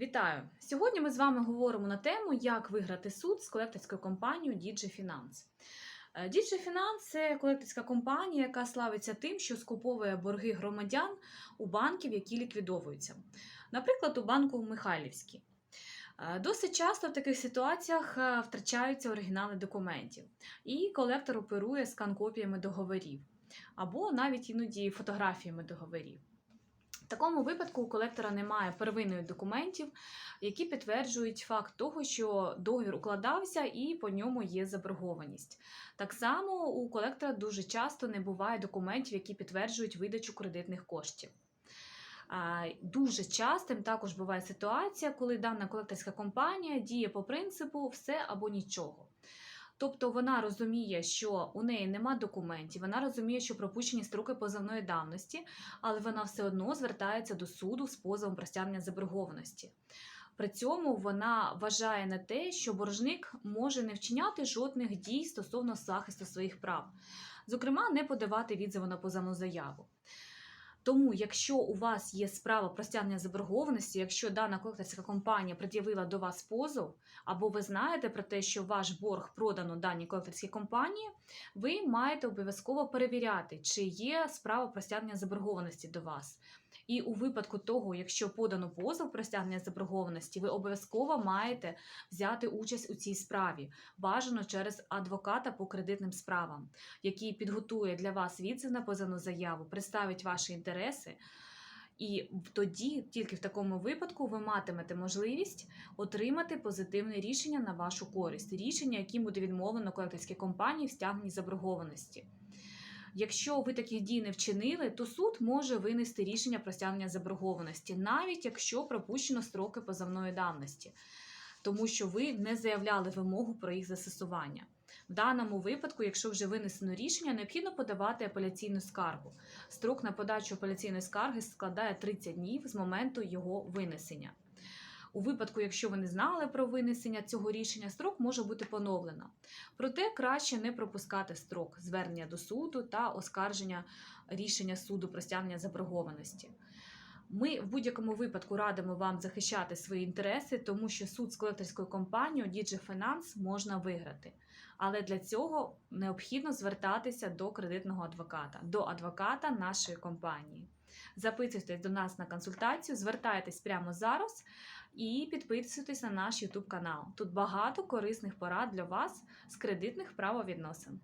Вітаю! Сьогодні ми з вами говоримо на тему, як виграти суд з колекторською компанією DJ Finance. Е, це колекторська компанія, яка славиться тим, що скуповує борги громадян у банків, які ліквідовуються. Наприклад, у банку Михайлівський. Е, Досить часто в таких ситуаціях е, втрачаються оригінали документів, і колектор оперує скан-копіями договорів або навіть іноді фотографіями договорів. Такому випадку у колектора немає первинних документів, які підтверджують факт того, що договір укладався і по ньому є заборгованість. Так само у колектора дуже часто не буває документів, які підтверджують видачу кредитних коштів. Дуже частим також буває ситуація, коли дана колекторська компанія діє по принципу все або нічого. Тобто вона розуміє, що у неї нема документів, вона розуміє, що пропущені строки позовної давності, але вона все одно звертається до суду з позовом про стягнення заборгованості. При цьому вона вважає на те, що боржник може не вчиняти жодних дій стосовно захисту своїх прав, зокрема, не подавати відзиву на позовну заяву. Тому, якщо у вас є справа про стягнення заборгованості, якщо дана колекторська компанія пред'явила до вас позов, або ви знаєте про те, що ваш борг продано даній колекторській компанії, ви маєте обов'язково перевіряти, чи є справа про стягнення заборгованості до вас. І у випадку того, якщо подано позов про стягнення заборгованості, ви обов'язково маєте взяти участь у цій справі, бажано через адвоката по кредитним справам, який підготує для вас відзив на позовну заяву, представить ваші інтереси. І тоді, тільки в такому випадку, ви матимете можливість отримати позитивне рішення на вашу користь, рішення, яким буде відмовлено колекторській компанії в стягненні заборгованості. Якщо ви таких дій не вчинили, то суд може винести рішення про стягнення заборгованості, навіть якщо пропущено строки позовної давності, тому що ви не заявляли вимогу про їх застосування. В даному випадку, якщо вже винесено рішення, необхідно подавати апеляційну скаргу. Строк на подачу апеляційної скарги складає 30 днів з моменту його винесення. У випадку, якщо ви не знали про винесення цього рішення, строк може бути поновлено. Проте краще не пропускати строк звернення до суду та оскарження рішення суду про стягнення заборгованості. Ми в будь-якому випадку радимо вам захищати свої інтереси, тому що суд з колекторською компанією DJ Finance можна виграти. Але для цього необхідно звертатися до кредитного адвоката, до адвоката нашої компанії. Записуйтесь до нас на консультацію, звертайтесь прямо зараз і підписуйтесь на наш YouTube канал. Тут багато корисних порад для вас з кредитних правовідносин.